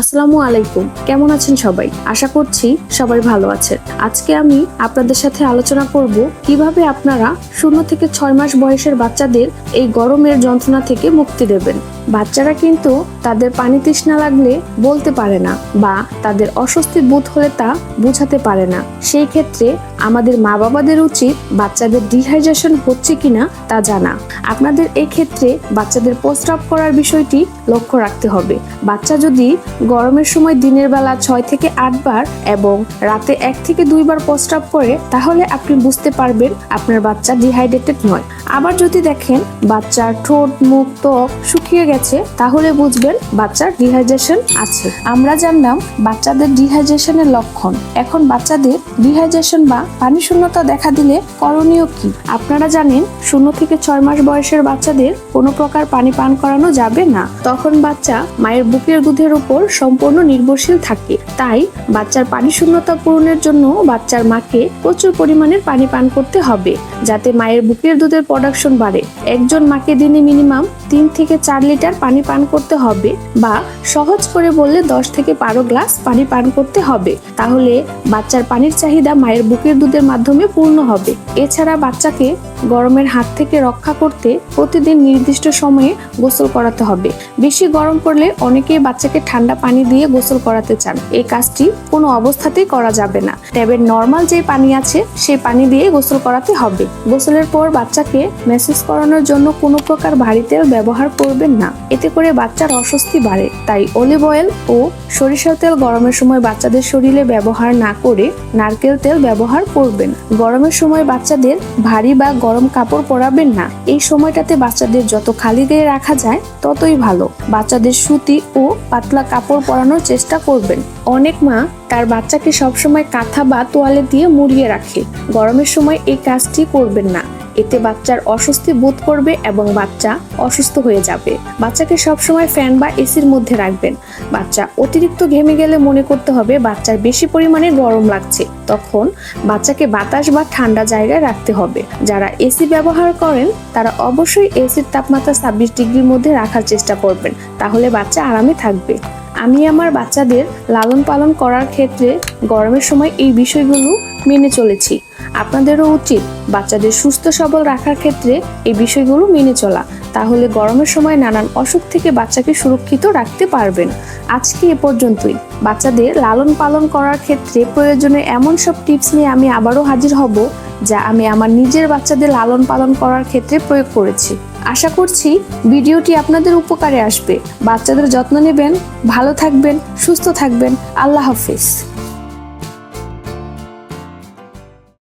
আসসালামু আলাইকুম। কেমন আছেন সবাই? আশা করছি সবাই ভালো আছেন। আজকে আমি আপনাদের সাথে আলোচনা করব কীভাবে আপনারা শূন্য থেকে ছয় মাস বয়সের বাচ্চাদের এই গরমের যন্ত্রণা থেকে মুক্তি দেবেন। বাচ্চারা কিন্তু তাদের পানি তৃষ্ণা লাগলে বলতে পারে না বা তাদের অস্বস্তি বোধ হলে তা বোঝাতে পারে না। সেই ক্ষেত্রে আমাদের মা বাবাদের উচিত বাচ্চাদের ডিহাইড্রেশন হচ্ছে কিনা তা জানা। আপনাদের ক্ষেত্রে বাচ্চাদের প্রস্রাব করার বিষয়টি লক্ষ্য রাখতে হবে। বাচ্চা যদি গরমের সময় দিনের বেলা ছয় থেকে আট বার এবং রাতে এক থেকে দুইবার প্রস্রাব করে, তাহলে আপনি বুঝতে পারবেন আপনার বাচ্চা ডিহাইড্রেটেড নয়। আবার যদি দেখেন বাচ্চার ঠোঁট, মুখ, ত্বক শুকিয়ে গেছে, তাহলে বুঝবেন বাচ্চার ডিহাইড্রেশন আছে। আমরা জানলাম বাচ্চাদের ডিহাইড্রেশনের লক্ষণ। এখন বাচ্চাদের ডিহাইড্রেশন বা পানি শূন্যতা দেখা দিলে করণীয় কি? আপনারা জানেন, শূন্য থেকে ছয় মাস বয়সের বাচ্চাদের কোনো প্রকার পানি পান করানো যাবে না। তখন বাচ্চা মায়ের বুকের দুধের উপর সম্পূর্ণ নির্ভরশীল থাকে। তাই বাচ্চার পানি শূন্যতা পূরণের জন্য বাচ্চার মাকে প্রচুর পরিমাণের পানি পান করতে হবে, যাতে মায়ের বুকের দুধের প্রোডাকশন বাড়ে। একজন মাকে দিনে মিনিমাম তিন থেকে চার লিটার পানি পান করতে হবে বা সহজ করে বললে দশ থেকে বারো গ্লাস পানি পান করতে হবে। তাহলে বাচ্চার পানির চাহিদা মায়ের বুকের দুধের মাধ্যমে পূর্ণ হবে। এছাড়া বাচ্চাকে গরমের হাত থেকে রক্ষা করতে প্রতিদিন নির্দিষ্ট সময়ে গোসল করাতে হবে। বেশি গরম পড়লে অনেকেই বাচ্চাকে ঠান্ডা পানি দিয়ে গোসল করাতে চান। এই কাজটি কোনো অবস্থাতেই করা যাবে না। ট্যাবের নর্মাল যে পানি আছে, সেই পানি দিয়ে গোসল করাতে হবে। গোসলের পর বাচ্চাকে মেসেজ করানোর জন্য কোনো প্রকার ভারী তেল ব্যবহার করবেন না। এতে করে বাচ্চার অস্বস্তি বাড়ে। তাই অলিভ অয়েল ও সরিষার তেল গরমের সময় বাচ্চাদের শরীরে ব্যবহার না করে নারকেল তেল ব্যবহার করবেন। গরমের সময় বাচ্চাদের ভারী বা গরম কাপড় পরাবেন না। এই সময়টাতে বাচ্চাদের যত খালি গায়ে রাখা যায়, ততই ভালো। বাচ্চাদের সুতি ও পাতলা কাপড় পরানোর চেষ্টা করবেন। অনেক মা তার বাচ্চাকে সবসময় কাঁথা বা তোয়ালে দিয়ে মুড়িয়ে রাখে। গরমের সময় এই কাজটি করবেন না। এতে বাচ্চার অস্বস্তি বোধ করবে এবং বাচ্চা অসুস্থ হয়ে যাবে। বাচ্চাকে সবসময় ফ্যান বা এসির মধ্যে রাখবেন। বাচ্চা অতিরিক্ত ঘেমে গেলে মনে করতে হবে বাচ্চার বেশি পরিমাণে গরম লাগছে। তখন বাচ্চাকে বাতাস বা ঠান্ডা জায়গায় রাখতে হবে। যারা এসি ব্যবহার করেন, তারা অবশ্যই এসির তাপমাত্রা ছাব্বিশ ডিগ্রির মধ্যে রাখার চেষ্টা করবেন। তাহলে বাচ্চা আরামে থাকবে। আমি আমার বাচ্চাদের লালন পালন করার ক্ষেত্রে গরমের সময় এই বিষয়গুলো মেনে চলেছি। আপনাদেরও উচিত বাচ্চাদের সুস্থ, সবল রাখার ক্ষেত্রে এই বিষয়গুলো মেনে চলা। তাহলে গরমের সময় নানান অসুখ থেকে বাচ্চাকে সুরক্ষিত রাখতে পারবেন। আজকে এ পর্যন্তই। বাচ্চাদের লালন পালন করার ক্ষেত্রে প্রয়োজনে এমন সব টিপস নিয়ে আমি আবারও হাজির হব, যা আমি আমার নিজের বাচ্চাদের লালন পালন করার ক্ষেত্রে প্রয়োগ করেছি। আশা করছি ভিডিওটি আপনাদের উপকারে আসবে। বাচ্চাদের যত্ন নেবেন, ভালো থাকবেন, সুস্থ থাকবেন। আল্লাহ হাফিজ।